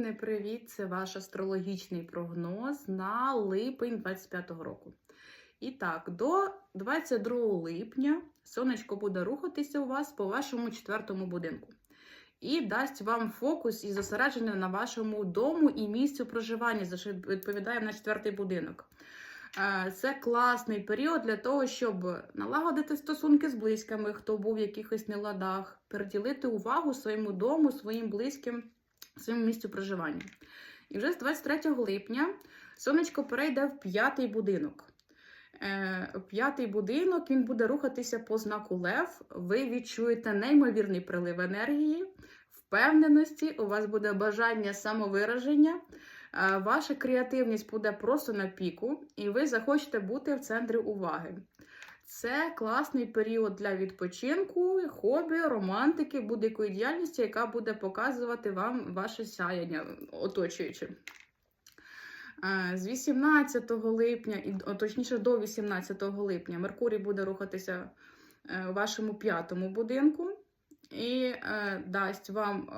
Овни, привіт! Це ваш астрологічний прогноз на липень 25-го року. І так, до 22 липня сонечко буде рухатися у вас по вашому четвертому будинку. І дасть вам фокус і зосередження на вашому дому і місцю проживання, за що відповідає на четвертий будинок. Е, Це класний період для того, щоб налагодити стосунки з близькими, хто був в якихось неладах, приділити увагу своєму дому, своїм близьким, своєму місцю проживання. І вже з 23 липня сонечко перейде в п'ятий будинок. Е, П'ятий будинок він буде рухатися по знаку Лев. Ви відчуєте неймовірний прилив енергії, впевненості, у вас буде бажання самовираження. Е, Ваша креативність буде просто на піку, і ви захочете бути в центрі уваги. Це класний період для відпочинку, хобі, романтики, будь-якої діяльності, яка буде показувати вам ваше сяяння оточуючи. Е, З 18 липня, точніше до 18 липня, Меркурій буде рухатися е, у вашому п'ятому будинку і е, дасть вам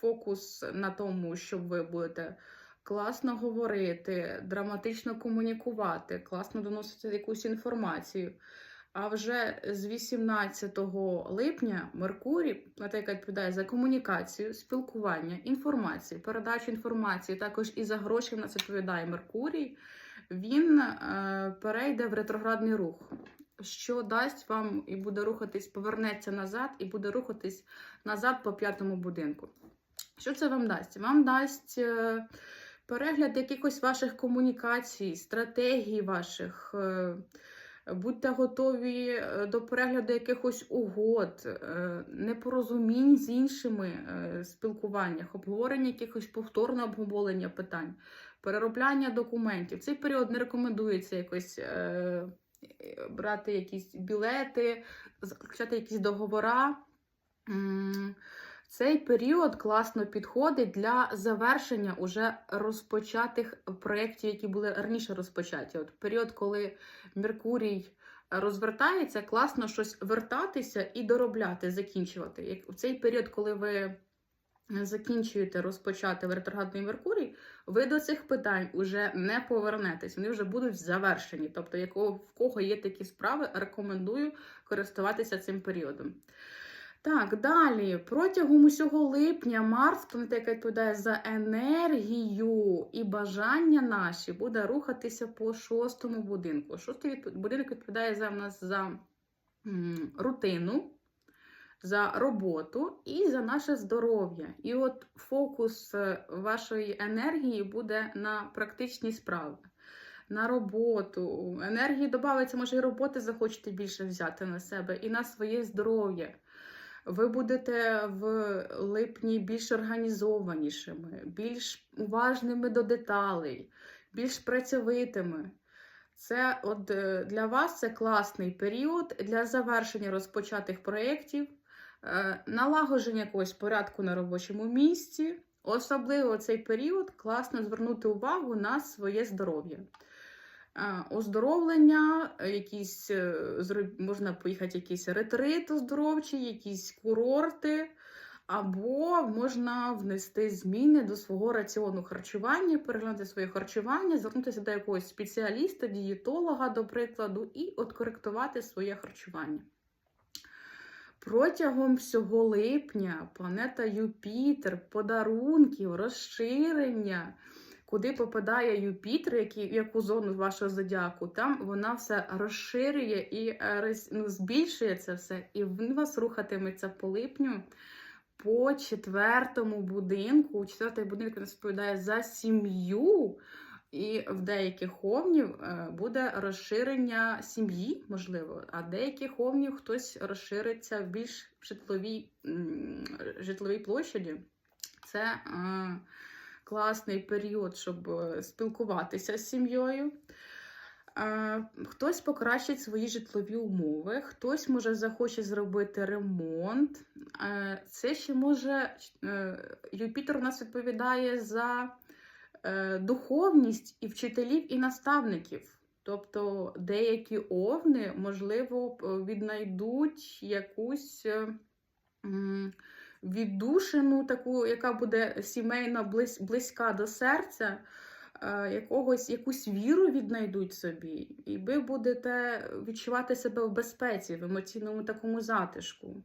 фокус на тому, щоб ви будете класно говорити, драматично комунікувати, класно доносити якусь інформацію. А вже з 18 липня Меркурій, планета, яка відповідає за комунікацію, спілкування, інформацію, передачу інформації, також і за гроші в нас відповідає Меркурій, він е, перейде в ретроградний рух, що дасть вам і буде рухатись, повернеться назад, і буде рухатись назад по п'ятому будинку. Що це вам дасть? Вам дасть. Е, Перегляд якихось ваших комунікацій, стратегій ваших. Будьте готові е, до перегляду якихось угод, е, непорозумінь з іншими е, спілкуваннях, обговорення якихось повторне обговорення питань, переробляння документів. Цей період не рекомендується якось брати якісь білети, заключати якісь договора. Цей період класно підходить для завершення уже розпочатих проєктів, які були раніше розпочаті. От період, коли Меркурій розвертається, класно щось вертатися і доробляти, закінчувати. Як в цей період, коли ви закінчуєте розпочати ретроградний Меркурій, ви до цих питань вже не повернетесь, вони вже будуть завершені. Тобто, якого в кого є такі справи, рекомендую користуватися цим періодом. Так, далі, протягом усього липня Марс, планета, яка відповідає за енергію і бажання наші, буде рухатися по шостому будинку. Шостий будинок відповідає за нас за м, рутину, за роботу і за наше здоров'я. І от фокус е, вашої енергії буде на практичні справи. На роботу. Енергії додається, може, і роботи захочете більше взяти на себе, і на своє здоров'я. Ви будете в липні більш організованішими, більш уважними до деталей, більш працьовитими. Це от е, для вас це класний період для завершення розпочатих проєктів, е, налагодження якогось порядку на робочому місці. Особливо цей період класно звернути увагу на своє здоров'я. Оздоровлення, е, якісь е, можна поїхати в якийсь ретрит оздоровчий, якісь курорти, або можна внести зміни до свого раціону харчування, переглянути своє харчування, звернутися до якогось спеціаліста, дієтолога, до прикладу, і откоректувати своє харчування. Протягом всього липня планета Юпітер, подарунків, розширення, куди попадає Юпітер, який, яку зону вашого зодіаку, там вона все розширює і е, ну, збільшує це все, і він вас рухатиметься по липню по четвертому будинку. Четвертий будинок нас відповідає за сім'ю. І в деяких овнів е, буде розширення сім'ї, можливо, а деяких овнів хтось розшириться в більш житловій, житловій площаді. Це е, класний період, щоб е, спілкуватися з сім'єю. Хтось покращить свої житлові умови, хтось може захоче зробити ремонт. Е, Це ще може е, Юпітер у нас відповідає за духовність і вчителів, і наставників. Тобто деякі овни, можливо, віднайдуть якусь віддушину, таку, яка буде сімейно близька до серця, е, якогось, якусь віру віднайдуть собі, і ви будете відчувати себе в безпеці, в емоційному такому затишку.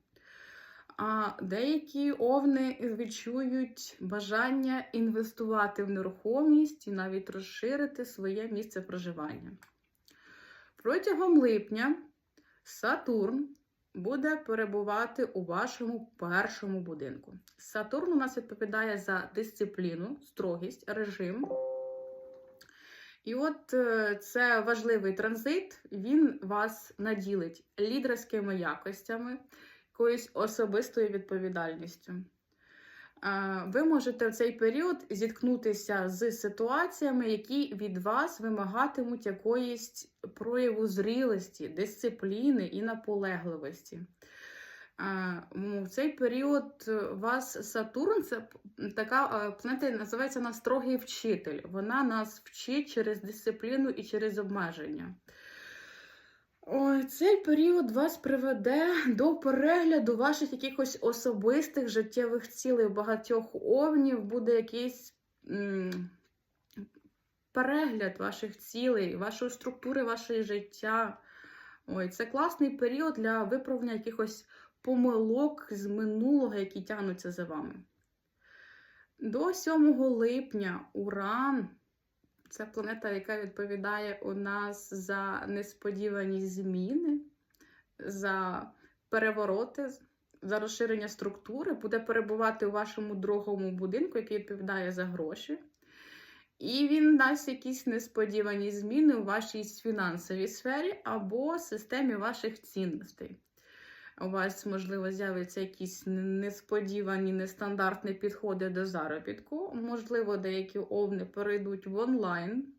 А деякі овни відчують бажання інвестувати в нерухомість і навіть розширити своє місце проживання. Протягом липня Сатурн буде перебувати у вашому першому будинку. Сатурн у нас відповідає за дисципліну, строгість, режим. І от е, це важливий транзит, він вас наділить лідерськими якостями, якоюсь особистою відповідальністю. Е, Ви можете в цей період зіткнутися з ситуаціями, які від вас вимагатимуть якоїсь прояву зрілості, дисципліни і наполегливості. Е, В цей період вас Сатурн, це така е, планета називається вона строгий вчитель. Вона нас вчить через дисципліну і через обмеження. Цей період вас приведе до перегляду ваших якихось особистих життєвих цілей. Багатьох овнів буде якийсь перегляд ваших цілей, вашої структури, вашого життя. Ой, це класний період для виправлення якихось помилок з минулого, які тягнуться за вами. До 7 липня Уран це планета, яка відповідає у нас за несподівані зміни, за перевороти, за розширення структури, буде перебувати у вашому другому будинку, який відповідає за гроші. І він дасть якісь несподівані зміни у вашій фінансовій сфері або системі ваших цінностей. У вас, можливо, з'являться якісь несподівані, нестандартні підходи до заробітку. Можливо, деякі овни перейдуть в онлайн,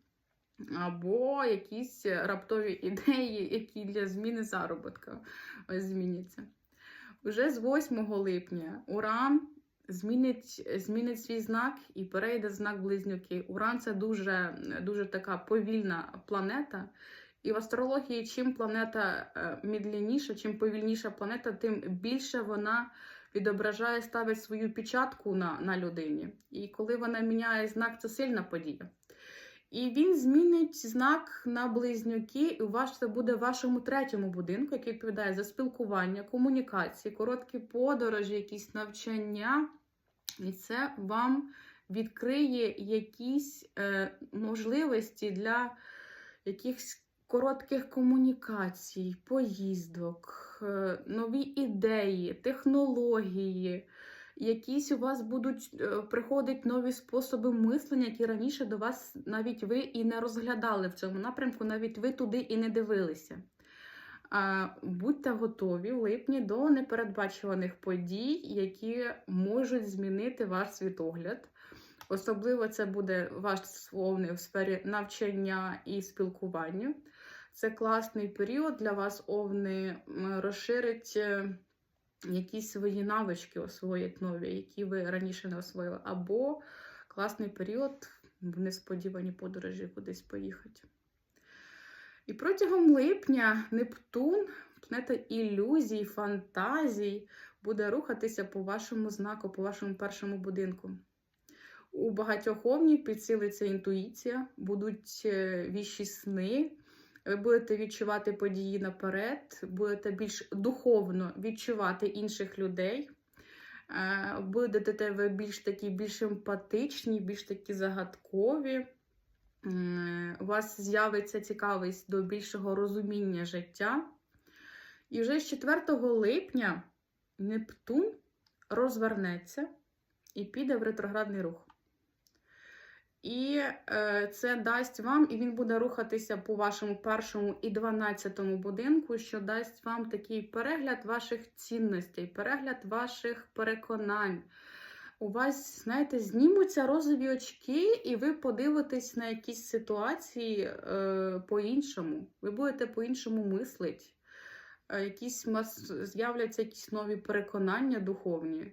або якісь раптові ідеї, які для зміни заробітку зміняться. Уже з 8 липня Уран змінить змінить свій знак і перейде знак близнюки. Уран це дуже, дуже така повільна планета. І в астрології, чим планета медленніша, чим повільніша планета, тим більше вона відображає, ставить свою печатку на, на людині. І коли вона міняє знак, це сильна подія. І він змінить знак на близнюки, і вас це буде в вашому третьому будинку, який відповідає за спілкування, комунікації, короткі подорожі, якісь навчання. І це вам відкриє якісь е, можливості для якихось коротких комунікацій, поїздок, е, нові ідеї, технології. Якісь у вас будуть е, приходити нові способи мислення, які раніше до вас навіть ви і не розглядали в цьому напрямку, навіть ви туди і не дивилися. Будьте готові в липні до непередбачуваних подій, які можуть змінити ваш світогляд. Особливо це буде ваш словний в сфері навчання і спілкування. Це класний період для вас, овни, розширить е, якісь свої навички, освоїть нові, які ви раніше не освоїли. Або класний період в несподівані подорожі кудись поїхати. І протягом липня Нептун, планета ілюзій, фантазій, буде рухатися по вашому знаку, по вашому першому будинку. У багатьох овнів підсилиться інтуїція, будуть е, віщі сни, ви будете відчувати події наперед, будете більш духовно відчувати інших людей. Е, будете ви більш такі більш емпатичні, більш такі загадкові. У вас з'явиться цікавість до більшого розуміння життя. І вже з 4 липня Нептун розвернеться і піде в ретроградний рух. І е, це дасть вам, і він буде рухатися по вашому першому і дванадцятому будинку, що дасть вам такий перегляд ваших цінностей, перегляд ваших переконань. У вас, знаєте, знімуться розові очки, і ви подивитесь на якісь ситуації е, по-іншому. Ви будете по-іншому мислити. Е, якісь з'являться якісь нові переконання духовні.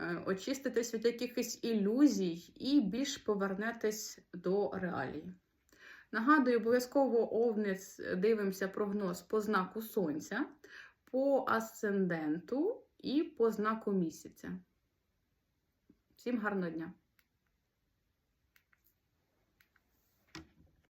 Е, очиститесь від якихось ілюзій і більш повернетесь до реалії. Нагадую, обов'язково овниць дивимося прогноз по знаку Сонця, по асценденту і по знаку місяця. Всім гарного дня!